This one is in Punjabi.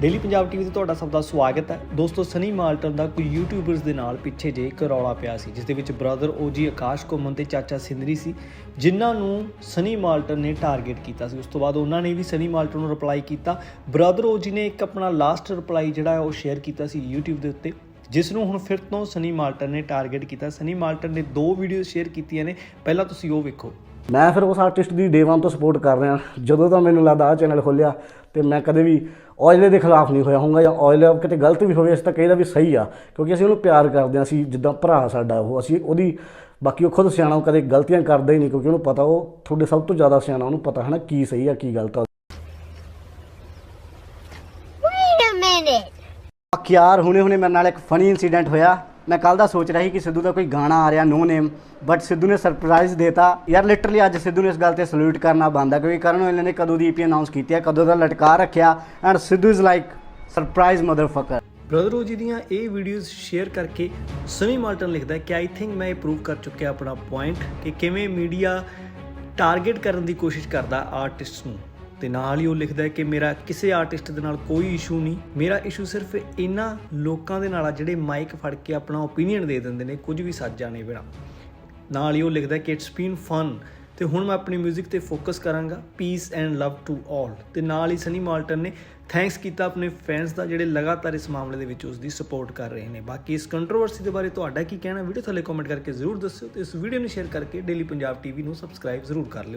ਡੇਲੀ ਪੰਜਾਬ ਟੀਵੀ ਤੇ ਤੁਹਾਡਾ ਸਭ ਦਾ ਸਵਾਗਤ ਹੈ। ਦੋਸਤੋ, ਸਨੀ ਮਾਲਟਨ ਦਾ ਕੋਈ ਯੂਟਿਊਬਰਸ ਦੇ ਨਾਲ ਪਿੱਛੇ ਜੇ ਇੱਕ ਰੌਲਾ ਪਿਆ ਸੀ, ਜਿਸ ਦੇ ਵਿੱਚ ਬ੍ਰਦਰ ਓਜੀ ਆਕਾਸ਼ ਕੋਮਨ ਤੇ ਚਾਚਾ ਸਿੰਦਰੀ ਸੀ, ਜਿਨ੍ਹਾਂ ਨੂੰ ਸਨੀ ਮਾਲਟਨ ਨੇ ਟਾਰਗੇਟ ਕੀਤਾ ਸੀ। ਉਸ ਤੋਂ ਬਾਅਦ ਉਹਨਾਂ ਨੇ ਵੀ ਸਨੀ ਮਾਲਟਨ ਨੂੰ ਰਿਪਲਾਈ ਕੀਤਾ। ਬ੍ਰਦਰ ਓਜੀ ਨੇ ਇੱਕ ਆਪਣਾ ਲਾਸਟ ਰਿਪਲਾਈ ਜਿਹੜਾ ਉਹ ਸ਼ੇਅਰ ਕੀਤਾ ਸੀ YouTube ਦੇ ਉੱਤੇ, ਜਿਸ ਨੂੰ ਹੁਣ ਫਿਰ ਤੋਂ ਸਨੀ ਮਾਲਟਨ ਨੇ ਟਾਰਗੇਟ ਕੀਤਾ। ਸਨੀ ਮਾਲਟਨ ਨੇ ਦੋ ਵੀਡੀਓ ਸ਼ੇਅਰ ਕੀਤੀਆਂ ਨੇ। ਪਹਿਲਾਂ ਤੁਸੀਂ ਉਹ ਵੇਖੋ। ਮੈਂ ਫਿਰ ਉਸ ਆਰਟਿਸਟ ਦੀ ਡੇ 1 ਤੋਂ ਸਪੋਰਟ ਕਰ ਰਿਹਾ। ਜਦੋਂ ਤਾਂ ਮੈਨੂੰ ਲੱਗਦਾ ਆ ਚੈਨਲ ਖੋਲਿਆ ਤੇ ਮੈਂ ਕਦੇ ਵੀ ਔਜਲੇ ਦੇ ਖਿਲਾਫ ਨਹੀਂ ਹੋਇਆ ਹੋਊਗਾ ਜਾਂ ਔਜਲੇ ਕਿਤੇ ਗਲਤ ਵੀ ਹੋਵੇ ਅਸੀਂ ਤਾਂ ਕਹੀਦਾ ਵੀ ਸਹੀ ਆ ਕਿਉਂਕਿ ਅਸੀਂ ਉਹਨੂੰ ਪਿਆਰ ਕਰਦੇ ਹਾਂ ਅਸੀਂ ਜਿੱਦਾਂ ਭਰਾ ਸਾਡਾ ਉਹ ਅਸੀਂ ਉਹਦੀ ਬਾਕੀ ਉਹ ਖੁਦ ਸਿਆਣਾ ਉਹ ਕਦੇ ਗਲਤੀਆਂ ਕਰਦਾ ਹੀ ਨਹੀਂ ਕਿਉਂਕਿ ਉਹਨੂੰ ਪਤਾ ਉਹ ਤੁਹਾਡੇ ਸਭ ਤੋਂ ਜ਼ਿਆਦਾ ਸਿਆਣਾ ਉਹਨੂੰ ਪਤਾ ਹੈ ਨਾ ਕੀ ਸਹੀ ਆ ਕੀ ਗਲਤ ਆ a minute. ਬਾਕੀ ਯਾਰ ਹੁਣੇ ਹੁਣੇ ਮੇਰੇ ਨਾਲ ਇੱਕ ਫਨੀ ਇਨਸੀਡੈਂਟ ਹੋਇਆ ਮੈਂ ਕੱਲ ਦਾ ਸੋਚ ਰਿਹਾ ਸੀ ਕਿ ਸਿੱਧੂ ਦਾ ਕੋਈ ਗਾਣਾ ਆ ਰਿਹਾ ਨੋ ਨੇਮ ਬਟ ਸਿੱਧੂ ਨੇ ਸਰਪ੍ਰਾਈਜ਼ ਦੇਤਾ। ਯਾਰ ਲਿਟਰਲੀ ਅੱਜ ਸਿੱਧੂ ਨੇ ਇਸ ਗੱਲ ਤੇ ਸਲੂਟ ਕਰਨਾ ਬੰਦਾ ਕਿਉਂਕਿ ਕਰਨ ਔਜਲੇ ਨੇ ਕਦੋਂ ਦੀ ਈਪੀ ਅਨਾਉਂਸ ਕੀਤੀ ਹੈ ਕਦੋਂ ਦਾ ਲਟਕਾ ਰੱਖਿਆ and Sidhu is like surprise motherfucker ਬ੍ਰਦਰੋ ਜੀ ਦੀਆਂ ਇਹ ਵੀਡੀਓਜ਼ ਸ਼ੇਅਰ ਕਰਕੇ ਸਨੀ ਮਾਲਟਨ ਲਿਖਦਾ ਕਿ ਆਈ ਥਿੰਕ ਮੈਂ ਇਹ ਪ੍ਰੂਵ ਕਰ ਚੁੱਕਿਆ ਆਪਣਾ ਪੁਆਇੰਟ ਕਿ ਕਿਵੇਂ ਮੀਡੀਆ ਟਾਰਗੇਟ ਕਰਨ ਦੀ ਕੋਸ਼ਿਸ਼ ਕਰਦਾ ਆਰਟਿਸਟ ਨੂੰ। ਤੇ ਨਾਲ ਹੀ ਉਹ ਲਿਖਦਾ ਹੈ ਕਿ ਮੇਰਾ ਕਿਸੇ ਆਰਟਿਸਟ ਦੇ ਨਾਲ ਕੋਈ ਇਸ਼ੂ ਨਹੀਂ। ਮੇਰਾ ਇਸ਼ੂ ਸਿਰਫ ਇਹਨਾਂ ਲੋਕਾਂ ਦੇ ਨਾਲ ਆ ਜਿਹੜੇ ਮਾਈਕ ਫੜ ਕੇ ਆਪਣਾ ਓਪੀਨੀਅਨ ਦੇ ਦਿੰਦੇ ਨੇ, ਕੁਝ ਵੀ ਸੱਚ ਜਾਣੇ ਬਿਨਾ। ਨਾਲ ਹੀ ਉਹ ਲਿਖਦਾ ਕਿ ਇਟਸ ਬੀਨ ਫਨ ਤੇ ਹੁਣ ਮੈਂ ਆਪਣੀ 뮤직 ਤੇ ਫੋਕਸ ਕਰਾਂਗਾ peace and love to all ਤੇ ਨਾਲ ਹੀ ਸਨੀ ਮਾਲਟਨ ਨੇ ਥੈਂਕਸ ਕੀਤਾ ਆਪਣੇ ਫੈਨਸ ਦਾ, ਜਿਹੜੇ ਲਗਾਤਾਰ ਇਸ ਮਾਮਲੇ ਦੇ ਵਿੱਚ ਉਸ ਦੀ ਸਪੋਰਟ ਕਰ ਰਹੇ ਨੇ। ਬਾਕੀ ਇਸ ਕੰਟਰੋਵਰਸੀ ਦੇ ਬਾਰੇ ਤੁਹਾਡਾ ਕੀ ਕਹਿਣਾ ਵੀਡੀਓ ਥੱਲੇ ਕਮੈਂਟ ਕਰਕੇ ਜ਼ਰੂਰ ਦੱਸਿਓ ਤੇ ਇਸ ਵੀਡੀਓ ਨੂੰ ਸ਼ੇਅਰ ਕਰਕੇ ਡੇਲੀ ਪੰਜਾਬ ਟੀਵੀ ਨੂੰ ਸਬਸਕ੍ਰਾਈਬ ਜ਼ਰੂਰ ਕਰ ਲਿਓ।